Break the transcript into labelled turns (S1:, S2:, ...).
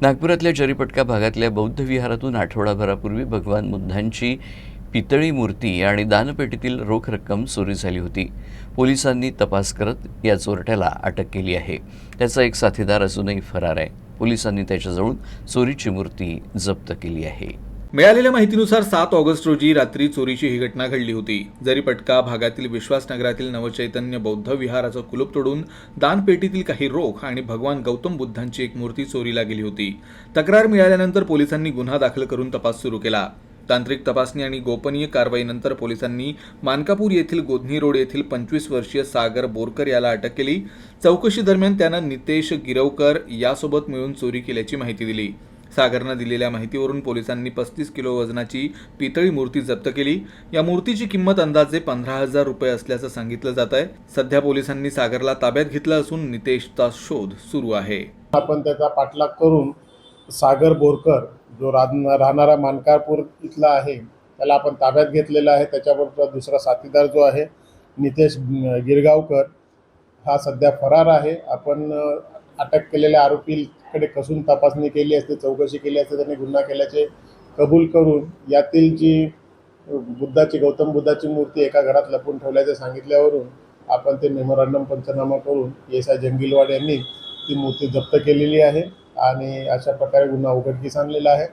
S1: नागपुरातल्या जरीपटका भागातल्या बौद्ध विहारातून आठवडाभरापूर्वी भगवान बुद्धांची पितळी मूर्ती आणि दानपेटीतील रोख रक्कम चोरी झाली होती. पोलिसांनी तपास करत या चोरट्याला अटक केली आहे. त्याचा एक साथीदार अजूनही फरार आहे. पोलिसांनी त्याच्याजवळून चोरीची मूर्ती जप्त केली आहे.
S2: मिळालेल्या माहितीनुसार सात ऑगस्ट रोजी रात्री चोरीची ही घटना घडली होती. जरीपटका भागातील विश्वासनगरातील नवचैतन्य बौद्ध विहाराचं कुलूप तोडून दानपेटीतील काही रोख आणि भगवान गौतम बुद्धांची एक मूर्ती चोरीला गेली होती. तक्रार मिळाल्यानंतर पोलिसांनी गुन्हा दाखल करून तपास सुरू केला. तांत्रिक तपासणी आणि गोपनीय कारवाईनंतर पोलिसांनी मानकापूर येथील गोधनी रोड येथील पंचवीस वर्षीय सागर बोरकर याला अटक केली. चौकशी दरम्यान त्यानं नितेश गिरवकर यासोबत मिळून चोरी केल्याची माहिती दिली. सागरनं दिलेल्या माहितीवरून पोलिसांनी पस्तीस किलो वजनाची पितळी मूर्ती जप्त केली. या मूर्तीची किंमत अंदाजे पंधरा हजार रुपये असल्याचं सांगितलं जात आहे. सध्या पोलिसांनी सागरला ताब्यात घेतलं असून नितेशचा शोध सुरू आहे.
S3: आपण त्याचा पाठलाग करून सागर बोरकर जो राहणारा मानकारपूर इथला आहे त्याला आपण ताब्यात घेतलेला आहे. त्याच्याबरोबर दुसरा साथीदार जो आहे नितेश गिरगावकर हा सध्या फरार आहे. आपण अटक केलेल्या आरोपी कडे कसून तपासणी केली असते चौकशी केली असते त्यांनी गुन्हा केल्याचे कबूल करून यातील जी बुद्धाची गौतम बुद्धाची मूर्ती एका घरात लपून ठेवल्याचे सांगितल्यावरून आपण ते मेमोरंडम पंचनामा करून एस आय जंगिलवाड यांनी ती मूर्ती जप्त केलेली आहे आणि अशा प्रकारे गुन्हा उघडकीस आणलेला आहे.